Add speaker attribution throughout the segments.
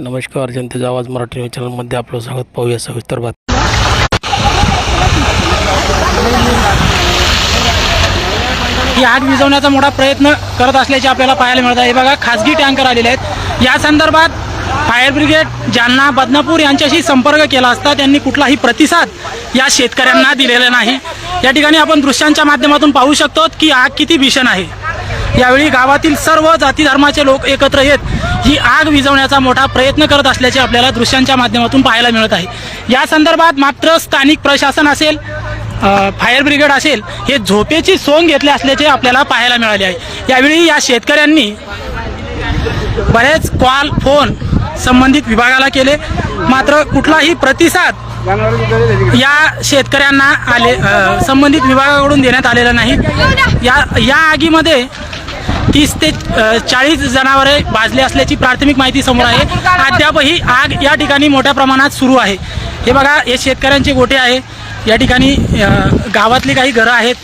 Speaker 1: नमस्कार जनतेचा आवाज मराठी न्यूज चॅनलमध्ये आपलं स्वागत. पाहूया सविस्तर बात
Speaker 2: ही आग विजवण्याचा मोठा प्रयत्न करत असल्याचे आपल्याला पाहायला मिळत आहे. बघा खाजगी टँकर आलेले आहेत. या संदर्भात फायर ब्रिगेड जालना बदनापूर यांच्याशी संपर्क केला असता त्यांनी कुठलाही प्रतिसाद या शेतकऱ्यांना दिलेला नाही. या ठिकाणी आपण दृश्यांच्या माध्यमातून पाहू शकतो की आग किती भीषण आहे. यावेळी गावातील सर्व जाती धर्माचे लोक एकत्र येत ही आग विझवण्याचा मोठा प्रयत्न करत असल्याचे आपल्याला दृश्यांच्या माध्यमातून पाहायला मिळत आहे. या संदर्भात मात्र स्थानिक प्रशासन असेल फायर ब्रिगेड असेल हे झोपेची सोंग घेतले असल्याचे आपल्याला पाहायला मिळाले आहे. यावेळी या शेतकऱ्यांनी बरेच कॉल फोन संबंधित विभागाला केले. मात्र कुठलाही प्रतिसाद या शेतकऱ्यांना आले संबंधित विभागाकडून देण्यात आलेला नाही. या या आगीमध्ये तीस ते चाळीस जनावरे भाजले असल्याची प्राथमिक माहिती समोर आहे. अद्यापही आग या ठिकाणी मोठ्या प्रमाणात सुरू आहे. हे बघा हे शेतकऱ्यांचे गोटे आहे. या ठिकाणी गावातली काही घरं आहेत.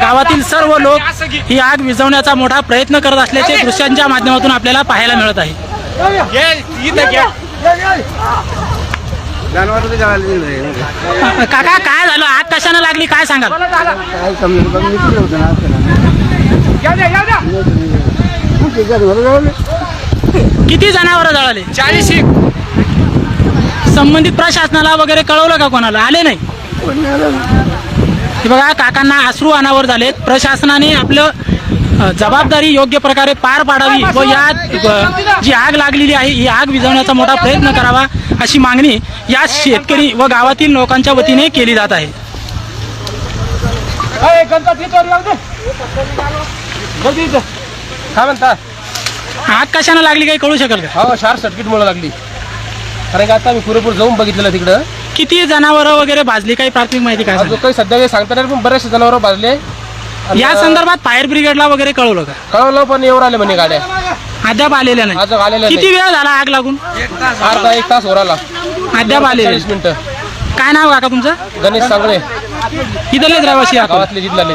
Speaker 2: गावातील सर्व लोक ही आग विझवण्याचा मोठा प्रयत्न करत असल्याचे दृश्यांच्या माध्यमातून आपल्याला पाहायला मिळत आहे. काका काय झालं? आग कशाने लागली? काय सांगाल
Speaker 3: समजून बघ मी तिकडे होतो ना जनावर
Speaker 2: किती जनावर जळाले?
Speaker 4: चाळीस
Speaker 2: संबंधित प्रशासनाला वगैरे कळवलं का कोणाला? आले नाही? हे बघा काकांना अश्रू अनावर झालेत. प्रशासनाने आपलं जबाबदारी योग्य प्रकारे पार पाडावी व या जी आग लागलेली आहे ही आग विझवण्याचा मोठा प्रयत्न करावा अशी मागणी या शेतकरी व गावातील लोकांच्या वतीने केली जात आहे.
Speaker 4: काय म्हणता?
Speaker 2: आग कशाने लागली काही कळू शकेल का?
Speaker 4: हो शॉर्ट सर्किट मुळे लागली. कारण की आता मी पुरेपूर जाऊन बघितलेलं तिकडं.
Speaker 2: किती जनावरं वगैरे भाजली काही प्राथमिक माहिती काय
Speaker 4: अजून
Speaker 2: सांगाल?
Speaker 4: काही सध्या काही सांगता नाही पण बरेचसे जनावर भाजले. आणि
Speaker 2: या संदर्भात फायर ब्रिगेडला वगैरे कळवलं का?
Speaker 4: कळवलं पण एवढं आले म्हणे गाड्या.
Speaker 2: अद्याप आलेल्या नाही.
Speaker 4: अजून आलेल्या
Speaker 2: किती वेळ झाला आग लागून?
Speaker 4: अर्धा एक तास ओराला
Speaker 2: अद्याप आलेले
Speaker 4: चाळीस मिनिटं.
Speaker 2: काय नाव काका तुमचं?
Speaker 4: गणेश सांगळे.
Speaker 2: इथलेच रहिवासी आहात
Speaker 4: गावातले जिल्ह्याले